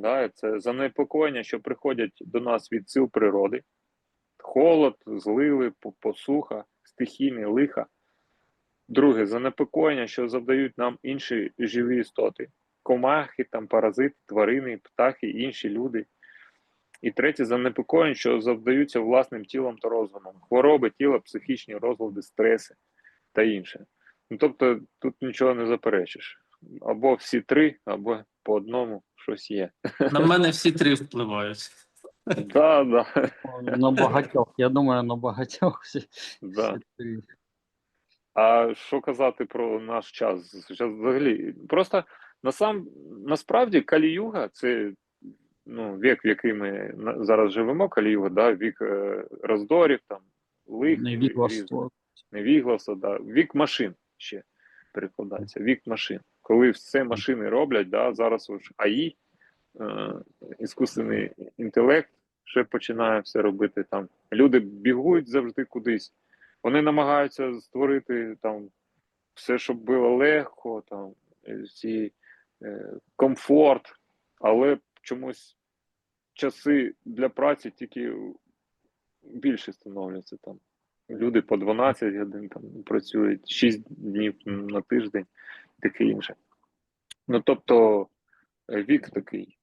Да, це занепокоєння, що приходять до нас від сил природи, холод, зливи, посуха, стихійні лиха. Друге, занепокоєння, що завдають нам інші живі істоти, комахи, там, паразити, тварини, птахи, інші люди. І третє, занепокоєння, що завдаються власним тілом та розумом, хвороби тіла, психічні розлади, стреси та інше. Ну, тобто тут нічого не заперечиш. Або всі три, або по одному щось є. На мене всі три впливають. Да, да, На багатьох, я думаю, на багатьох всі. да. всі три. А що казати про наш час? Зараз взагалі просто насам насправді Каліюга це ну, вік, в який ми зараз живемо, Каліюга, да, вік е, роздорів, там, лих, Не різних, відваство. невігласа, да, вік машин ще перекладається, вік машин. Коли все машини роблять, да, зараз ось АІ, е, іскусственний інтелект ще починає все робити там. Люди бігуть завжди кудись. Вони намагаються створити там все, щоб було легко, там е, всі е, комфорт, але чомусь часи для праці тільки більше становляться там. Люди по 12 годин там працюють 6 днів на тиждень, таке інше. Ну тобто е, вік такий.